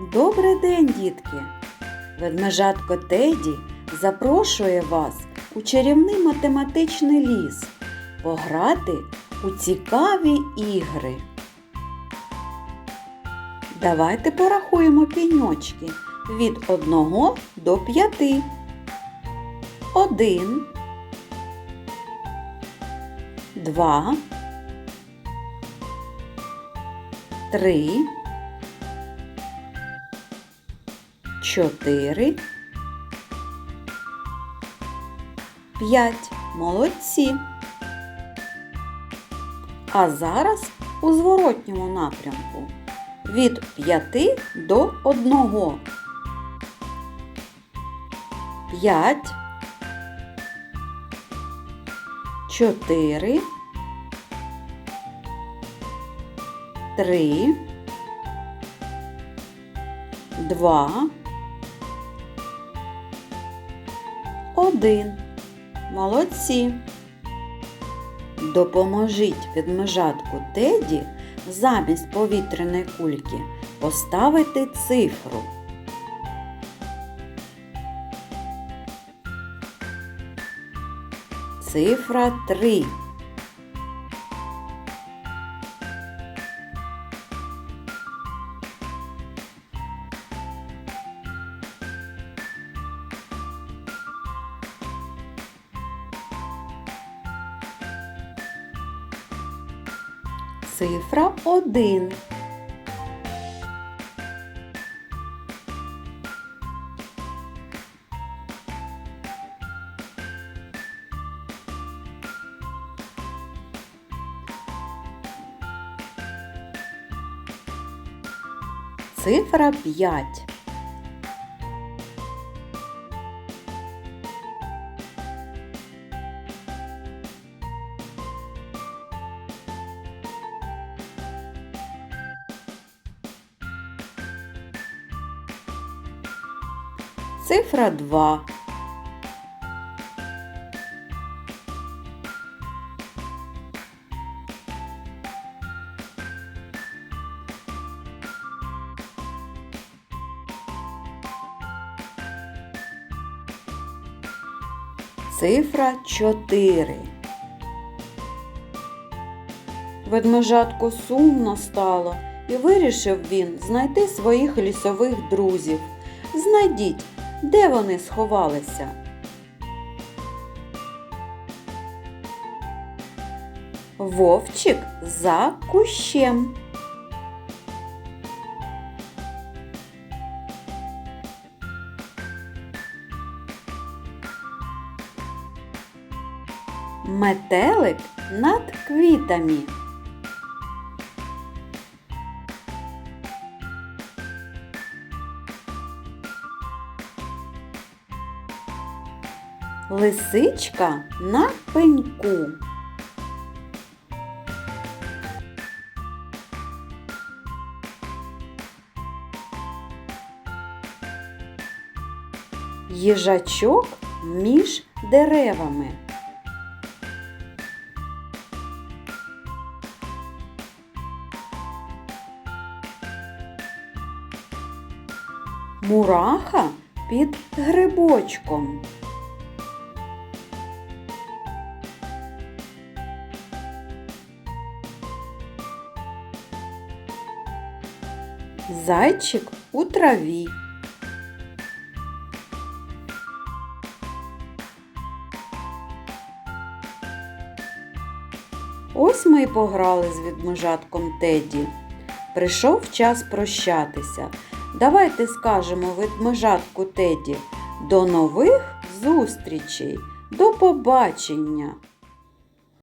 Добрий день, дітки! Ведмежатко Теді запрошує вас у чарівний математичний ліс пограти у цікаві ігри. Давайте порахуємо піньочки від 1 до 5. 1 2 3 4 5. Молодці. А зараз у зворотньому напрямку від 5 до 1. 5 4 3 2 1. Молодці. Допоможіть ведмежатку Теді замість повітряної кульки поставити цифру. Цифра 3. Цифра 1. Цифра 5. Цифра 2. Цифра 4. Ведмежатку сумно стало, і вирішив він знайти своїх лісових друзів. Знайдіть, де вони сховалися. Вовчик за кущем. Метелик над квітами. Лисичка на пеньку. Їжачок між деревами. Мураха під грибочком. Зайчик у траві. Ось ми й пограли з відмежатком Теді. Прийшов час прощатися. Давайте скажемо ведмежатку Теді. До нових зустрічей, до побачення!